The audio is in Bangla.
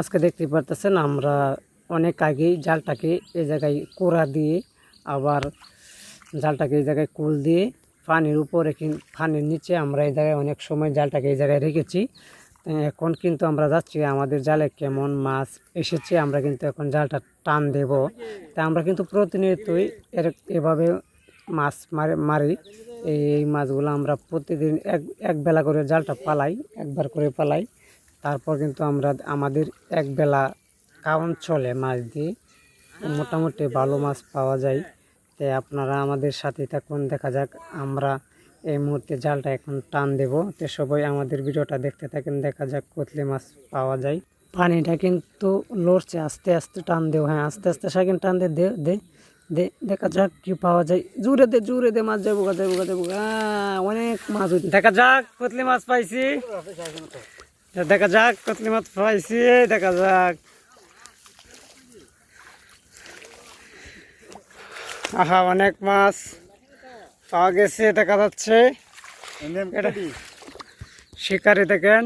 আজকে দেখতে পারতেছেন, আমরা অনেক আগেই জালটাকে এই জায়গায় কোড়া দিয়ে আবার জালটাকে এই জায়গায় কুল দিয়ে পানির উপরে পানির নিচে আমরা এই জায়গায় অনেক সময় জালটাকে এই জায়গায় রেখেছি। এখন কিন্তু আমরা যাচ্ছি, আমাদের জালে কেমন মাছ এসেছে, আমরা কিন্তু এখন জালটা টান দেব। তা আমরা কিন্তু প্রতিনিয়তই এর এভাবে মাছ মারে, মারি। এই মাছগুলো আমরা প্রতিদিন এক এক বেলা করে জালটা পালাই, একবার করে পালাই। তারপর কিন্তু আমরা আমাদের এক বেলা খাওয়ান চলে মাছ দিয়ে। মোটামুটি ভালো মাছ পাওয়া যায়। তাই আপনারা আমাদের সাথে থাকুন, দেখা যাক আমরা এই মুহূর্তে জালটা এখন টান দেব। তো সবাই আমাদের ভিডিওটা দেখতে থাকেন, দেখা যাক কতলে মাছ পাওয়া যায়। পানিটা কিন্তু লড়ছে, আস্তে আস্তে টান দেও হ্যাঁ আস্তে আস্তে সেকেন্ড টান দে দে দে দেখা যাক কি পাওয়া যায়। জুড়ে দে জুড়ে দে, মাছ যাব যাব যাব অনেক মাছ। দেখা যাক কতলি মাছ পাইছি। দেখা যাক কতলি মাছ পাইছি দেখা যাক। আহা অনেক মাছ। পাওয়া গেছে দেখা যাচ্ছে। শিকারি দেখেন।